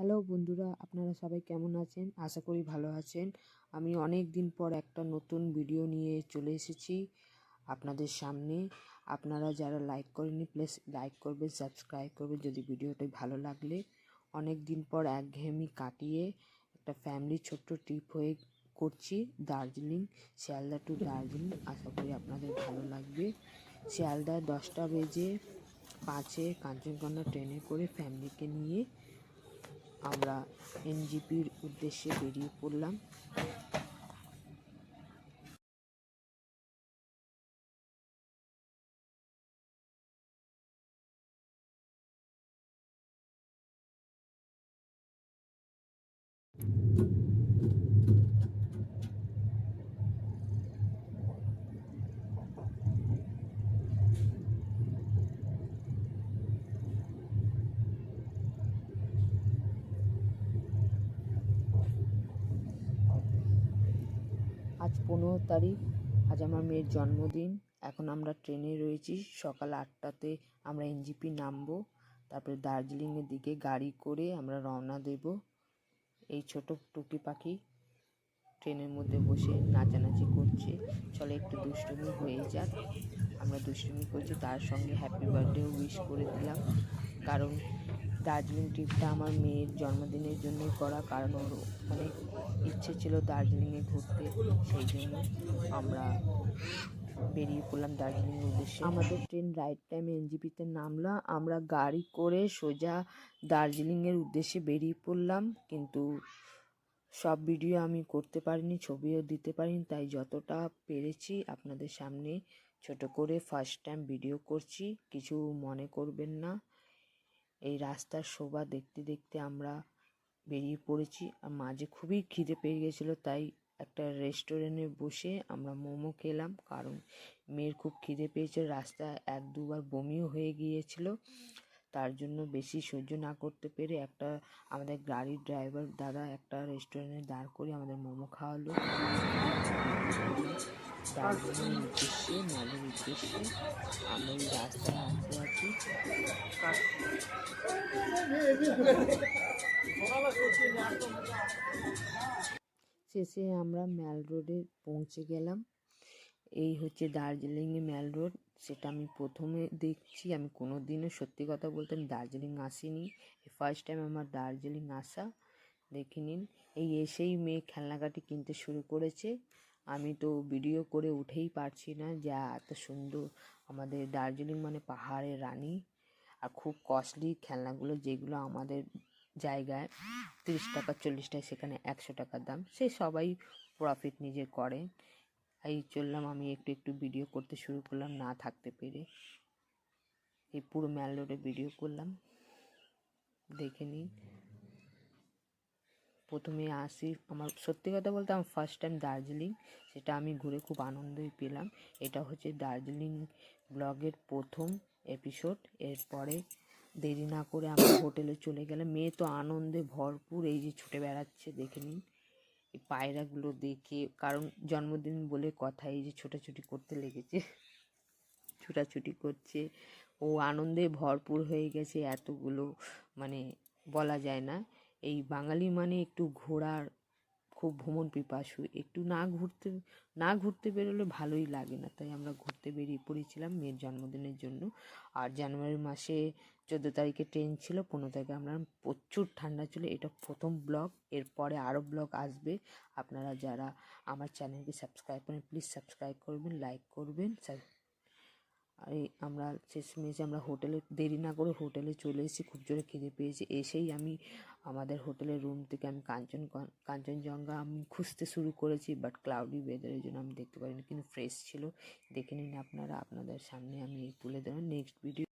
Hello বন্ধুরা, আপনারা সবাই কেমন আছেন? আশা করি ভালো আছেন। আমি অনেক দিন পর একটা নতুন ভিডিও নিয়ে চলে এসেছি আপনাদের সামনে। আপনারা যারা লাইক করেননি প্লিজ লাইক করবেন সাবস্ক্রাইব করবেন যদি ভিডিওটা ভালো লাগলে। অনেক দিন পর একঘেয়েমি কাটিয়ে একটা ফ্যামিলি ছোট্ট ট্রিপ হয়ে করছি দার্জিলিং, শিয়ালদা টু দার্জিলিং। আশা করি আপনাদের ভালো লাগবে। শিয়ালদা দশটা বেজে পাঁচে কাঞ্চনকন্যা ট্রেনে করে ফ্যামিলিকে নিয়ে আমরা এনজিপির উদ্দেশ্যে বেরিয়ে পড়লাম। আজ পনেরো তারিখ, আজ আমার মেয়ের জন্মদিন। এখন আমরা ট্রেনে রয়েছি, সকাল আটটাতে আমরা এনজিপি নামবো। তারপরে দার্জিলিংয়ের দিকে গাড়ি করে আমরা রওনা দেব। এই ছোট টুকি পাখি ট্রেনের মধ্যে বসে নাচানাচি করছে। চলে একটু দুষ্টুমি হয়ে যাক। আমরা দুষ্টুমি করছি, তার সঙ্গে হ্যাপি বার্থডেও উইশ করে দিলাম। কারণ দার্জিলিং ট্রিপটা আমার মেয়ের জন্মদিনের জন্যই করা, কারণ ওর অনেক ইচ্ছে ছিল দার্জিলিংয়ে ঘুরতে, সেই জন্য আমরা বেরিয়ে পড়লাম দার্জিলিংয়ের উদ্দেশ্যে। আমাদের ট্রেন রাইট টাইমে এনজিপিতে নামলো আমরা গাড়ি করে সোজা দার্জিলিংয়ের উদ্দেশ্যে বেরিয়ে পড়লাম, কিন্তু সব ভিডিও আমি করতে পারিনি, ছবিও দিতে পারিনি, তাই যতটা পেরেছি আপনাদের সামনে ছোট করে ফার্স্ট টাইম ভিডিও করছি, কিছু মনে করবেন না। এই রাস্তার শোভা দেখতে দেখতে আমরা বেরিয়ে পড়েছি। আর মাঝে খুবই খিদে পেয়ে গেছিল, তাই একটা রেস্টুরেন্টে বসে আমরা মোমো খেলাম। কারণ মেয়ের খুব খিদে পেয়েছে রাস্তায় এক দুবার বমিও হয়ে গিয়েছিল। তার জন্য বেশি সহ্য না করতে পেরে একটা আমাদের গাড়ির ড্রাইভার দাদা একটা রেস্টুরেন্টে দাঁড় করে আমাদের মোমো খাওয়ালো। মালের উদ্দেশ্যে আমরা এই রাস্তায় আসতে আছি শেষে আমরা ম্যাল রোডে পৌঁছে গেলাম। এই হচ্ছে দার্জিলিংয়ে ম্যাল রোড। সেটা আমি প্রথমে দেখছি, আমি কোনো দিনও সত্যি কথা বলতে আমি দার্জিলিং আসিনি। ফার্স্ট টাইম আমার দার্জিলিং আসা, দেখে নিন। এই এসেই মেয়ে খেলনাকাটি কিনতে শুরু করেছে। আমি তো ভিডিও করে উঠেই পারছি না যা এত সুন্দর আমাদের দার্জিলিং মানে পাহাড়ের রানী আর খুব কস্টলি খেলনাগুলো যেগুলো আমাদের জায়গায় তিরিশ টাকা, চল্লিশ টাকা, সেখানে একশো টাকার দাম। সে সবাই প্রফিট নিজে করে। এই চললাম আমি একটু একটু ভিডিও করতে শুরু করলাম, না থাকতে পেরে এই পুরো ম্যাল রোডে ভিডিও করলাম। দেখে নিন। প্রথমে আসি। আমার সত্যি কথা বলতে আমার ফার্স্ট টাইম দার্জিলিং, সেটা আমি ঘুরে খুব আনন্দই পেলাম। এটা হচ্ছে দার্জিলিং ব্লগের প্রথম এপিসোড এরপরে দেরি না করে আমরা হোটেলে চলে গেলাম। মেয়ে তো আনন্দে ভরপুর, এই যে ছুটে বেড়াচ্ছে, দেখে নিন। এই পায়রাগুলো দেখে, কারণ জন্মদিন বলে কথা, এই যে ছোটাছুটি করতে লেগেছে, ছুটাছুটি করছে। ও আনন্দে ভরপুর হয়ে গেছে, এতগুলো মানে বলা যায় না। এই বাঙালি মানে একটু ঘোরার খুব ভ্রমণ পিপাসু। একটু না ঘুরতে না ঘুরতে বেরোলে ভালোই লাগে না। তাই আমরা ঘুরতে বেরিয়ে পড়েছিলাম মেয়ের জন্মদিনের জন্য। আর জানুয়ারি মাসে চোদ্দ তারিখে ট্রেন ছিল, পনেরো তারিখে আমরা প্রচুর ঠান্ডা ছিল। এটা প্রথম ব্লগ। এরপরে আরও ব্লগ আসবে। আপনারা যারা আমার চ্যানেলকে সাবস্ক্রাইব করেন, প্লিজ সাবস্ক্রাইব করবেন, লাইক করবেন এই আমরা শেষমেশ আমরা হোটেলে, দেরি না করে হোটেলে চলে এসেছি, খুব জোরে খিদে পেয়েছি। এসেই আমি আমাদের হোটেলের রুম থেকে আমি কাঞ্চন, কাঞ্চনজঙ্ঘা আমি খুঁজতে শুরু করেছি বাট ক্লাউডি ওয়েদারের জন্য আমি দেখতে পারিনি, কিন্তু ফ্রেশ ছিল। দেখে নিন আপনারা, আপনাদের সামনে আমি তুলে দেবেন নেক্সট ভিডিও